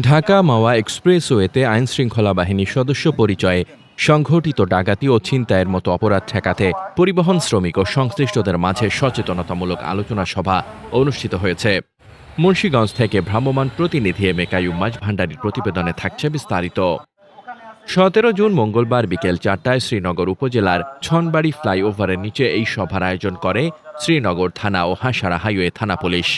ঢাকা মাওয়া এক্সপ্রেসওয়েতে আইন শৃঙ্খলা বাহিনীর সদস্য পরিচয়ে সংঘটিত ডাকাতি ও ছিনতাইয়ের মতো অপরাধ ঠেকাতে পরিবহন শ্রমিক ও সংশ্লিষ্টদের মাঝে সচেতনতামূলক আলোচনা সভা অনুষ্ঠিত হয়েছে। মুন্সীগঞ্জ থেকে ভ্রাম্যমাণ প্রতিনিধি এম এ কাইয়ুম মাঝ প্রতিবেদনে থাকছে বিস্তারিত। সতেরো জুন মঙ্গলবার বিকেল চারটায় শ্রীনগর উপজেলার ছনবাড়ি ফ্লাইওভারের নিচে এই সভার আয়োজন করে শ্রীনগর থানা ও হাসারা হাইওয়ে থানা পুলিশ।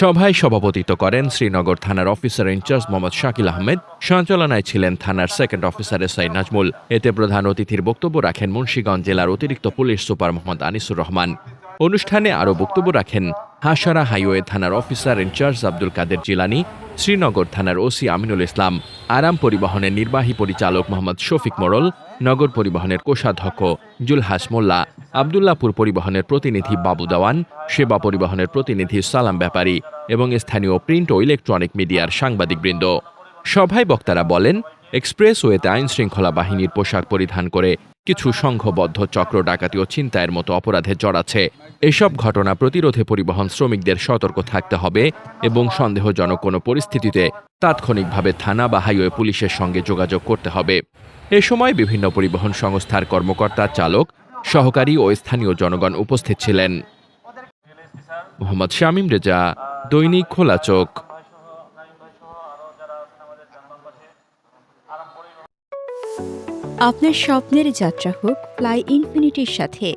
সভায় সভাপতিত্ব করেন শ্রীনগর থানার officer in charge Mohammad Shakil Ahmed. সঞ্চালনায় ছিলেন থানার second officer S I Nazmul. এতে প্রধান অতিথির বক্তব্য রাখেন মুন্সীগঞ্জ জেলার অতিরিক্ত পুলিশ সুপার মোহাম্মদ আনিসুর রহমান। অনুষ্ঠানে আরও বক্তব্য রাখেন হাসারা হাইওয়ে থানার officer in charge Abdul Kader Jilani, Srinagar থানার ওসি আমিনুল ইসলাম। আরাম পরিবহনের নির্বাহী পরিচালক মোহাম্মদ শফিক মোড়ল নগর পরিবহনের কোষাধ্যক্ষ জুলহাস মোল্লা, আবদুল্লাপুর পরিবহনের প্রতিনিধি বাবু দেওয়ান, সেবা পরিবহনের প্রতিনিধি সালাম ব্যাপারী এবং স্থানীয় প্রিন্ট ও ইলেকট্রনিক মিডিয়ার সাংবাদিকবৃন্দ। সভায় বক্তারা বলেন, এক্সপ্রেসওয়েতে আইন শৃঙ্খলা বাহিনীর পোশাক পরিধান করে কিছু সংঘবদ্ধ চক্র ডাকাতি ও ছিনতাইয়ের মতো অপরাধে জড়াচ্ছে। এসব ঘটনা প্রতিরোধে পরিবহন শ্রমিকদের সতর্ক থাকতে হবে এবং সন্দেহজনক কোনো পরিস্থিতিতে তাৎক্ষণিকভাবে থানা বা হাইওয়ে পুলিশের সঙ্গে যোগাযোগ করতে হবে। এ সময় বিভিন্ন পরিবহন সংস্থার কর্মকর্তা, চালক, সহকারী ও স্থানীয় জনগণ উপস্থিত ছিলেন। মোহাম্মদ শামীম রেজা, দৈনিক খোলা চোখ। আপনার স্বপ্নের যাত্রা হোক, ফ্লাই ইনফিনিটির সাথে।